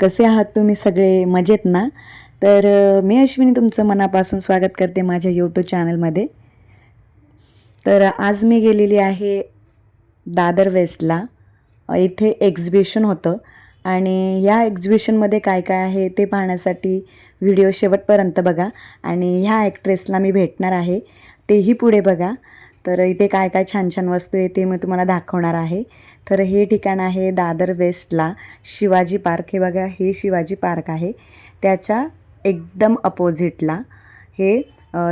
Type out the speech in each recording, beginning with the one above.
कसे आहात तुम्ही सगळे? मजेत ना? तर मी अश्विनी तुमचं मनापासून स्वागत करते माझ्या यूट्यूब चॅनलमध्ये तर आज मी गेलेली आहे दादर वेस्टला. इथे एक्झिबिशन होतं आणि या एक्झिबिशनमध्ये काय काय आहे ते पाहण्यासाठी व्हिडिओ शेवटपर्यंत बघा आणि ह्या ॲक्ट्रेसला मी भेटणार आहे. तेही पुढे बघा. तर इथे काय काय छान छान वस्तू आहे ते मी तुम्हाला दाखवणार आहे. तर हे ठिकाण आहे दादर वेस्टला. शिवाजी पार्क हे बघा हे शिवाजी पार्क आहे. त्याच्या एकदम अपोजिटला हे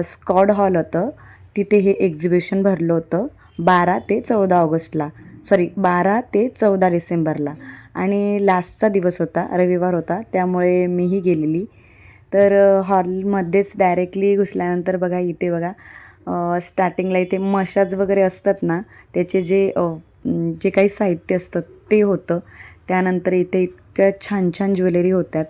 स्कॉड हॉल होतं. तिथे हे एक्झिबिशन भरलं होतं बारा ते चौदा ऑगस्टला. सॉरी बारा ते चौदा डिसेंबरला. आणि लास्टचा दिवस होता रविवार होता त्यामुळे मीही गेलेली. तर हॉलमध्येच डायरेक्टली घुसल्यानंतर बघा इथे बघा स्टार्टिंगला इथे मशाज वगैरे असतात ना त्याचे जे जे काही साहित्य असतं ते होतं. त्यानंतर इथे इतक्या छान छान ज्वेलरी होत्यात.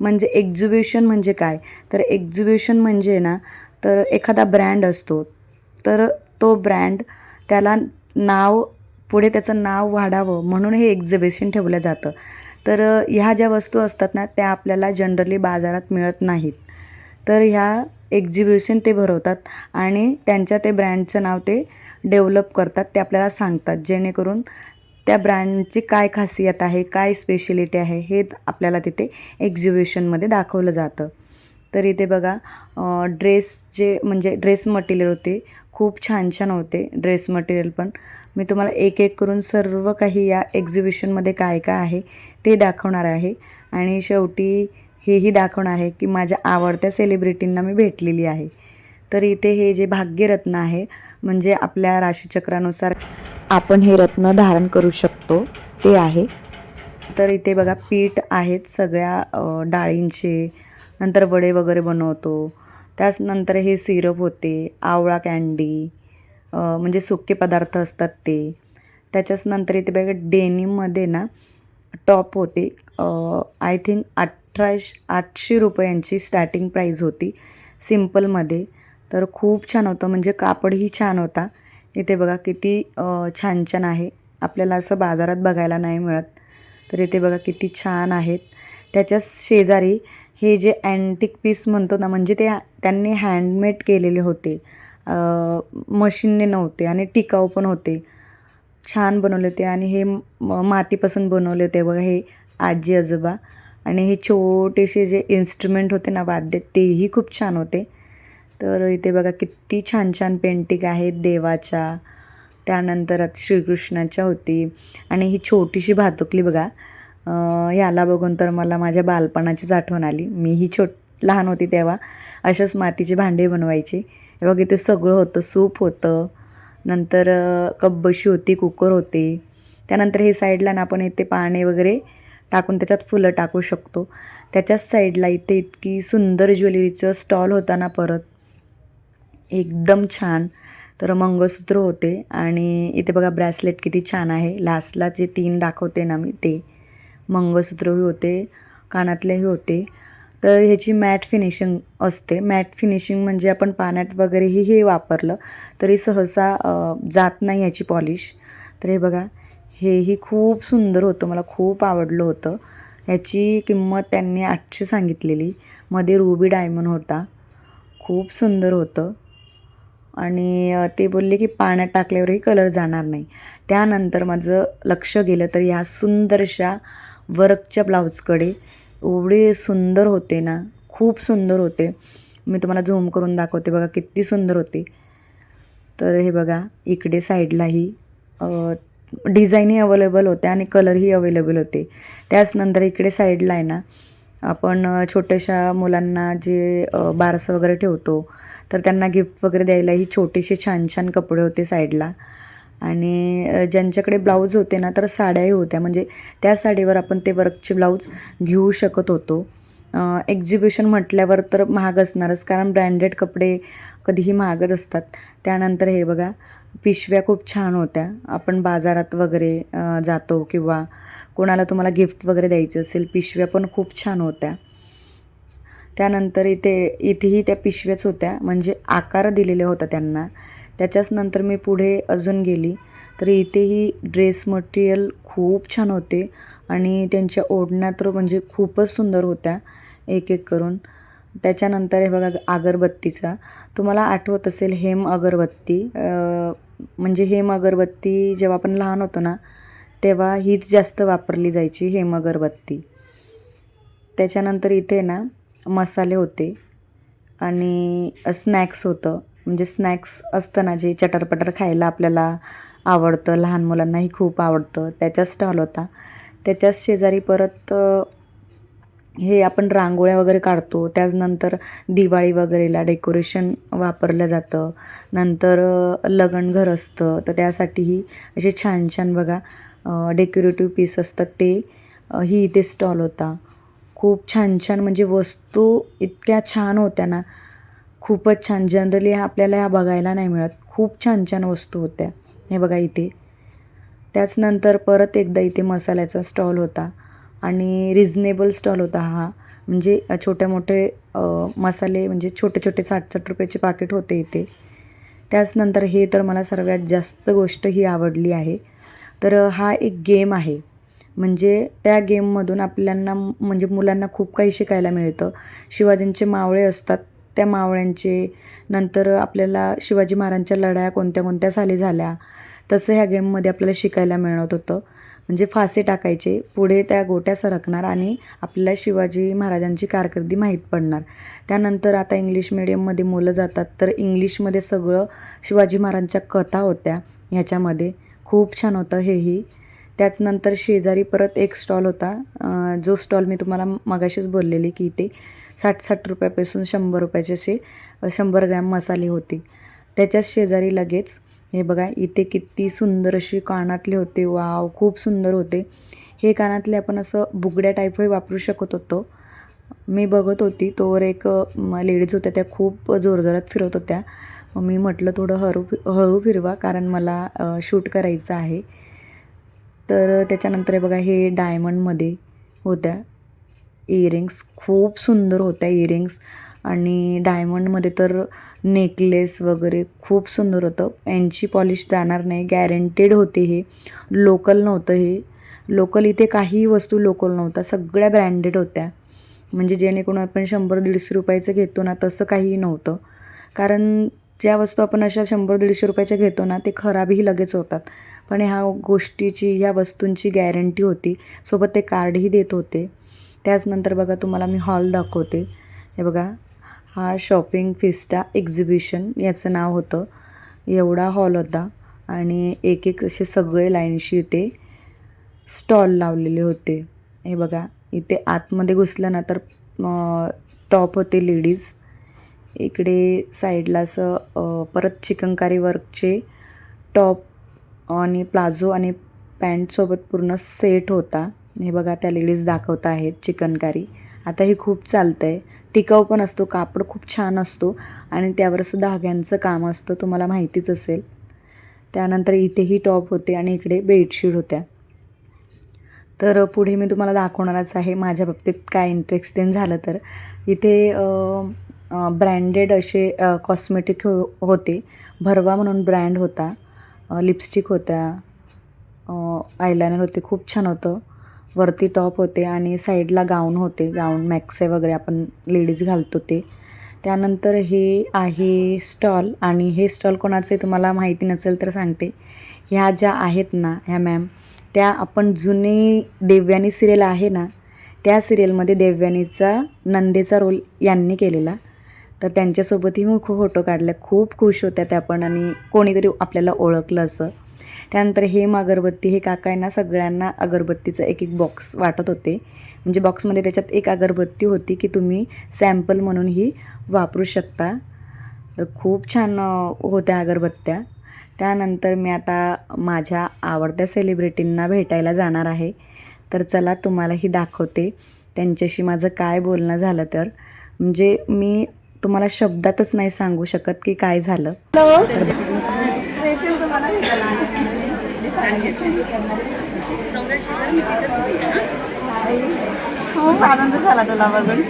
म्हणजे एक्झिबिशन म्हणजे काय? तर एक्झिबिशन म्हणजे ना तर एखादा ब्रँड असतो तर तो ब्रँड त्याला नाव पुढे त्याचं नाव वाढावं म्हणून हे एक्झिबिशन ठेवलं जातं. तर ह्या ज्या वस्तू असतात ना त्या आपल्याला जनरली बाजारात मिळत नाहीत. तर ह्या एक्झिबिशन ते भरवतात आणि त्यांच्या ते ब्रँडचं नाव ते डेव्हलप करतात ते आपल्याला सांगतात. जेणेकरून त्या ब्रँडची काय खासियत आहे काय स्पेशलिटी आहे हे आपल्याला तिथे एक्झिबिशनमध्ये दाखवलं जातं. तर इथे बघा ड्रेस जे म्हणजे ड्रेस मटेरियल होते खूप छान छान होते ड्रेस मटेरियल पण. मी तुम्हाला एक एक करून सर्व काही या एक्झिबिशनमध्ये काय काय आहे ते दाखवणार आहे. आणि शेवटी हेही दाखवणार आहे की माझ्या आवडत्या सेलिब्रिटींना मी भेटलेली आहे. तर इथे हे जे भाग्यरत्न आहे म्हणजे आपल्या राशीचक्रानुसार आपण हे रत्न धारण करू शकतो ते आहे. तर इथे बघा पीठ आहेत सगळ्या डाळींचे नंतर वडे वगैरे बनवतो. त्याचनंतर हे सिरप होते आवळा कँडी म्हणजे सुके पदार्थ असतात ते. त्याच्याच नंतर इथे बघा डेनिममध्ये ना टॉप होते. आय थिंक अठराशे आठशे रुपयांची स्टार्टिंग प्राईज होती सिम्पलमध्ये. तर खूप छान होतं. म्हणजे कापडही छान होता. इथे बघा किती छान छान आहे. आपल्याला असं बाजारात बघायला नाही मिळत. तर इथे बघा किती छान आहेत. त्याच्या शेजारी हे जे अँटिक पीस म्हणतो ना म्हणजे ते त्यांनी हँडमेड केलेले होते. मशीनने नव्हते आणि टिकाऊ पण होते. छान बनवले होते आणि हे म- मातीपासून बनवले होते बघा हे आजी आजोबा. आणि हे छोटेसे जे इन्स्ट्रुमेंट होते ना वाद्य तेही खूप छान होते. तर इथे बघा किती छान छान पेंटिंग आहेत देवाच्या त्यानंतर आता श्रीकृष्णाच्या होती. आणि ही छोटीशी भातुकली बघा याला बघून तर मला माझ्या बालपणाचीच आठवण आली. मीही छोट लहान होती तेव्हा अशाच मातीचे भांडे बनवायचे. बघ इथे सगळं होतं सूप होतं नंतर कपबशी होती कुकर होते. त्यानंतर हे साईडला ना आपण इथे पाणी वगैरे टाकून त्याच्यात फुलं टाकू शकतो. त्याच्याच साईडला इथे इतकी सुंदर ज्वेलरीचं स्टॉल होता ना परत. एकदम छान. तर मंगळसूत्र होते आणि इथे बघा ब्रॅसलेट किती छान आहे. लास्टला जे तीन दाखवते ना मी ते. मंगळसूत्रही होते कानातलेही होते. तर ह्याची मॅट फिनिशिंग असते. मॅट फिनिशिंग म्हणजे आपण पाण्यात वगैरेही हे वापरलं तरी सहसा जात नाही ह्याची पॉलिश तर हे बघा हेही खूप सुंदर होतं. मला खूप आवडलं होतं. ह्याची किंमत त्यांनी आठशे सांगितलेली. मध्ये रुबी डायमंड होता. खूप सुंदर होतं. आणि ते बोलले की पाण्यात टाकल्यावरही कलर जाणार नाही. त्यानंतर माझं लक्ष गेलं तर ह्या सुंदरशा वर्कच्या ब्लाऊजकडे एवढे सुंदर होते ना खूप सुंदर होते. मी तुम्हाला झूम करून दाखवते बघा किती सुंदर होते. तर हे बघा इकडे साईडलाही डिझाईनही अवेलेबल होत्या आणि कलरही अवेलेबल होते. त्याच नंतर इकडे साईडला आहे ना आपण छोट्याशा मुलांना जे बारसं वगैरे ठेवतो तर त्यांना गिफ्ट वगैरे द्यायलाही छोटेसे छान छान कपडे होते साईडला आणि ज्यांच्याकडे ब्लाऊज होते ना तर साड्याही होत्या. म्हणजे त्या साडीवर आपण ते वर्कचे ब्लाऊज घेऊ शकत होतो. एक्झिबिशन म्हटल्यावर तर महाग असणारच कारण ब्रँडेड कपडे कधीही महागच असतात. त्यानंतर हे बघा पिशव्या खूप छान होत्या. आपण बाजारात वगैरे जातो किंवा कोणाला तुम्हाला गिफ्ट वगैरे द्यायचं असेल पिशव्या पण खूप छान होत्या. त्यानंतर इथे इथेही त्या पिशव्याच होत्या. म्हणजे आकार दिलेले होता त्यांना. त्याच्याच नंतर मी पुढे अजून गेली. तर इथेही ड्रेस मटेरियल खूप छान होते आणि त्यांच्या ओढण्या तर म्हणजे खूपच सुंदर होत्या एक एक करून. त्याच्यानंतर हे बघा अगरबत्तीचा. तुम्हाला आठवत असेल हेम अगरबत्ती. म्हणजे हेम अगरबत्ती जेव्हा आपण लहान होतो ना तेव्हा हीच जास्त वापरली जायची हेम अगरबत्ती. त्याच्यानंतर इथे ना मसाले होते आणि स्नॅक्स होतं. म्हणजे स्नॅक्स असतं ना जे चटरपटर खायला आपल्याला आवडतं लहान मुलांनाही खूप आवडतं त्याचा स्टॉल होता. त्याच्याच शेजारी परत हे आपण रांगोळ्या वगैरे काढतो. त्याचनंतर दिवाळी वगैरेला डेकोरेशन वापरलं जातं. नंतर अ, लग्नघर असतं. तर त्यासाठीही असे छान छान बघा डेकोरेटिव्ह पीस असतात. ते ही इथे स्टॉल होता. खूप छान छान म्हणजे वस्तू इतक्या छान होत्या ना. खूपच छान. जनरली आपल्याला ह्या बघायला नाही मिळत. खूप छान छान वस्तू होत्या. हे बघा इथे. त्याचनंतर परत एकदा इथे मसाल्याचा स्टॉल होता. आणि रिजनेबल स्टॉल होता हा. म्हणजे छोटे मोठे मसाले म्हणजे छोटे छोटे साठ साठ रुपयाचे पाकिट होते इथे. त्याचनंतर हे तर मला सर्वात जास्त गोष्ट ही आवडली आहे. तर हा एक गेम आहे. म्हणजे त्या गेममधून आपल्यांना म्हणजे मुलांना खूप काही शिकायला मिळतं. शिवाजींचे मावळे असतात. त्या मावळ्यांचे नंतर आपल्याला शिवाजी महाराजांच्या लढाया कोणत्या कोणत्या साली झाल्या तसं ह्या गेममध्ये आपल्याला शिकायला मिळत होतं. म्हणजे फासे टाकायचे पुढे त्या गोट्या सरकणार आणि आपल्याला शिवाजी महाराजांची कारकिर्दी माहीत पडणार. त्यानंतर आता इंग्लिश मिडियममध्ये मुलं जातात तर इंग्लिशमध्ये सगळं शिवाजी महाराजांच्या कथा होत्या ह्याच्यामध्ये. खूप छान होतं हेही. त्याचनंतर शेजारी परत एक स्टॉल होता जो स्टॉल मी तुम्हाला मगाशीच बोललेली की ते साठ साठ रुपयापासून शंभर रुपयाचे असे शंभर ग्रॅम मसाले होते. त्याच्याच शेजारी लगेच हे बघा इथे किती सुंदर अशी कानातले होते. वाव खूप सुंदर होते. हे कानातले आपण असं बुगड्या टाईपही वापरू शकत होतो. मी बघत होती तोवर एक लेडीज होत्या त्या खूप जोरजोरात फिरवत होत्या. मग मी म्हटलं थोडं हळू हळू फिरवा कारण मला शूट करायचं आहे. तर त्याच्यानंतर हे बघा हे डायमंडमध्ये होत्या. इयरिंग्स खूप सुंदर होत्या इयरिंग्स आणि डायमंडमध्ये तर नेकलेस वगैरे खूप सुंदर होतं. यांची पॉलिश जाणार नाही गॅरंटेड होते हे. लोकल नव्हतं हे. लोकल इथे काहीही वस्तू लोकल नव्हत्या सगळ्या ब्रँडेड होत्या. म्हणजे जेणेकरून आपण शंभर दीडशे रुपयाचं घेतो ना तसं काहीही नव्हतं. कारण ज्या वस्तू आपण अशा शंभर दीडशे रुपयाच्या घेतो ना ते खराबही लगेच होतात. पण ह्या गोष्टीची ह्या वस्तूंची गॅरंटी होती. सोबत ते कार्डही देत होते. त्याचनंतर बघा तुम्हाला मी हॉल दाखवते. हे बघा हा शॉपिंग फिस्टा एक्झिबिशन याचं नाव होतं. एवढा हॉल होता आणि एक एक असे सगळे लाईनशी इथे स्टॉल लावलेले होते. हे बघा इथे आतमध्ये घुसलं ना तर टॉप होते लेडीज. इकडे साईडला असं परत चिकनकारी वर्कचे टॉप आणि प्लाझो आणि पॅन्टसोबत पूर्ण सेट होता. हे बघा त्या लेडीज दाखवत आहेत चिकनकारी. आता हे खूप चालतं आहे टिकाऊ पण असतो कापड खूप छान असतो आणि त्यावर धाग्यांचं काम असतं तुम्हाला माहितीच असेल. त्यानंतर इथेही टॉप होते आणि इकडे बेडशीट होत्या. तर पुढे मी तुम्हाला दाखवणारच आहे माझ्या बाबतीत काय इंटरेस्टिंग झालं तर. इथे ब्रँडेड असे कॉस्मेटिक हो होते. भरवा म्हणून ब्रँड होता. लिपस्टिक होत्या. आयलायनर होते खूप छान होतं. वरती टॉप होते आणि साईडला गाऊन होते. गाऊन मॅक्से वगैरे आपण लेडीज घालतो ते. त्यानंतर हे आहे स्टॉल आणि हे स्टॉल कोणाचे तुम्हाला माहिती नसेल तर सांगते. ह्या ज्या आहेत ना ह्या मॅम त्या आपण जुनी देवयानी सिरियल आहे ना त्या सिरियलमध्ये देवयानीचा नंदेचा रोल यांनी केलेला. तर त्यांच्यासोबतही मी खूप फोटो काढले. खूप खुश होत्या त्या पण आणि कोणीतरी आपल्याला ओळखलं असं. त्यानंतर हेम अगरबत्ती हे काकांना सगळ्यांना अगरबत्तीचं एक एक बॉक्स वाटत होते. म्हणजे बॉक्समध्ये त्याच्यात एक अगरबत्ती होती की तुम्ही सॅम्पल म्हणूनही वापरू शकता. तर खूप छान होत्या अगरबत्त्या. त्यानंतर मी आता माझ्या आवडत्या सेलिब्रिटींना भेटायला जाणार आहे. तर चला तुम्हालाही दाखवते. त्यांच्याशी माझं काय बोलणं झालं तर. म्हणजे मी तुम्हाला शब्दातच नाही सांगू शकत की काय झालं. खूप आनंद झाला तुला बघून.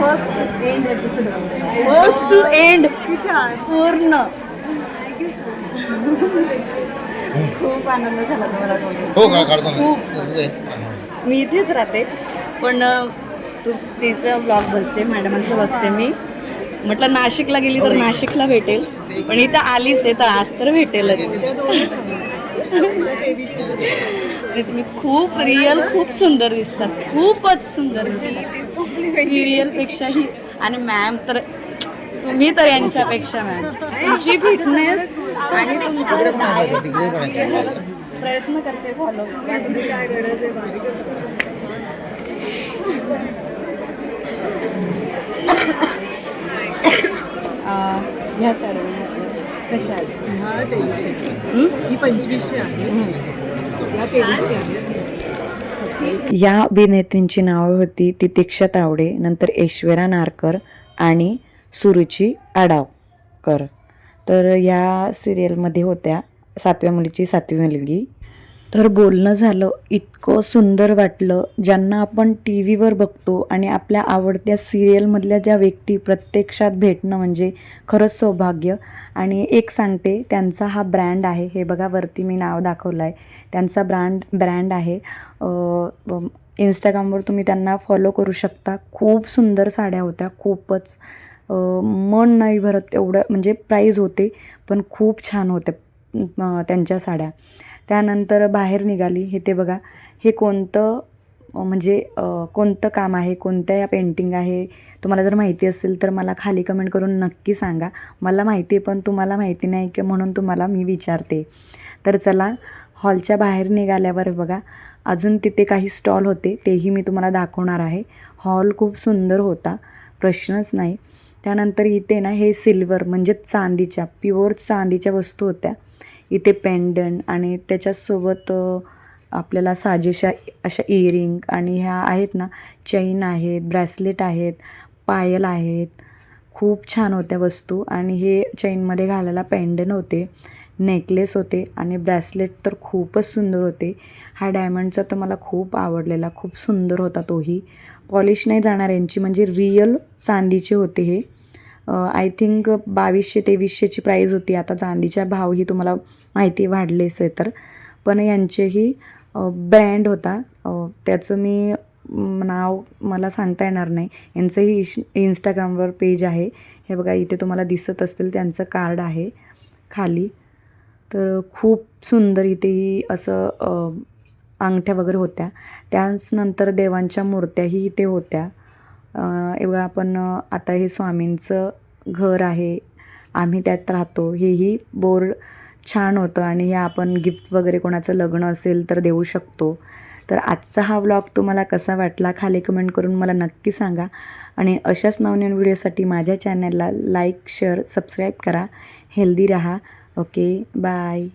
First end episode first two end पूर्ण. खूप आनंद झाला तुम्हाला. हो का काढतो खूप. ते- मी इथेच राहते. पण तू तिचं ब्लॉग बघते मॅडमांचं बघते मी. म्हटलं नाशिकला गेली तर नाशिकला भेटेल. पण इथं आलीच आहे तर आज तर भेटेलच. आणि तुम्ही खूप रिअल खूप सुंदर दिसतात खूपच सुंदर दिसतात सिरियल पेक्षाही. आणि मॅम तर तुम्ही तर यांच्यापेक्षा मॅम तुमची फिटनेस आणि तुमचं. प्रयत्न करते फॉलो ह्या साड्या कशा आहेत? या अभिनेत्रींची नावं होती तितिक्षा तावडे नंतर ऐश्वर्या नारकर आणि सुरुची आडावकर. तर या सिरियलमध्ये होत्या सातव्या मुलीची सातवी मुलगी तर बोलणं झालं इतकं सुंदर वाटलं ज्यांना आपण टी व्हीवर बघतो आणि आपल्या आवडत्या सिरियलमधल्या ज्या व्यक्ती प्रत्यक्षात भेटणं म्हणजे खरंच सौभाग्य. आणि एक सांगते त्यांचा हा ब्रँड आहे हे बघा वरती मी नाव दाखवलं आहे त्यांचा ब्रँड ब्रँड आहे इंस्टाग्रामवर तुम्ही त्यांना फॉलो करू शकता. खूप सुंदर साड्या होत्या खूपच मन नाही भरत एवढं म्हणजे प्राईज होते पण खूप छान होत्या त्यांच्या साड्या. त्यानंतर बाहेर निघाली. हे ते बघा. हे कोणतं म्हणजे कोणतं काम आहे? कोणत्या या पेंटिंग आहे? तुम्हाला जर माहिती असेल तर मला खाली कमेंट करून नक्की सांगा. मला माहिती आहे पण तुम्हाला माहिती नाही की म्हणून तुम्हाला मी विचारते. तर चला हॉलच्या बाहेर निघाल्यावर बघा. अजून तिथे काही स्टॉल होते. तेही मी तुम्हाला दाखवणार आहे. हॉल खूप सुंदर होता. प्रश्नच नाही. त्यानंतर इथे ना हे सिल्वर म्हणजे चांदीच्या प्युअर चांदीच्या वस्तू होत्या. इथे पेंडंट आणि त्याच्यासोबत आपल्याला साजेशा अशा इयरिंग आणि ह्या आहेत ना चैन आहेत ब्रॅसलेट आहेत पायल आहेत. खूप छान होत्या वस्तू आणि हे चैनमध्ये घालायला पेंडन होते नेकलेस होते आणि ब्रॅसलेट तर खूपच सुंदर होते. हा डायमंडचा तर मला खूप आवडलेला खूप सुंदर होता तोही. पॉलिश नाही जाणार यांची म्हणजे रिअल चांदीचे होते हे. आय थिंक बावीसशे तेवीसशेची प्राईज होती. आता चांदीचा भावही तुम्हाला माहिती वाढलेच आहे तर. पण यांचेही ब्रँड होता. त्याचं मी नाव मला सांगता येणार नाही. यांचंही इश इंस्टाग्रामवर पेज आहे. हे बघा इथे तुम्हाला दिसत असतील त्यांचं कार्ड आहे खाली. तर खूप सुंदर इथेही असं अंगठ्या वगैरे होत्या. त्याच नंतर देवांच्या मूर्त्याही इथे होत्या. अ, आपण आता हे स्वामींचं घर आहे आम्ही त्यात राहतो हेही बोर्ड छान होतं आणि हे आपण गिफ्ट वगैरे कोणाचं लग्न असेल तर देऊ शकतो. तर आजचा हा व्लॉग तुम्हाला कसा वाटला खाली कमेंट करून मला नक्की सांगा. आणि अशाच नवनवीन व्हिडिओसाठी माझ्या चॅनलला लाईक शेअर सबस्क्राईब करा. हेल्दी राहा. Okay bye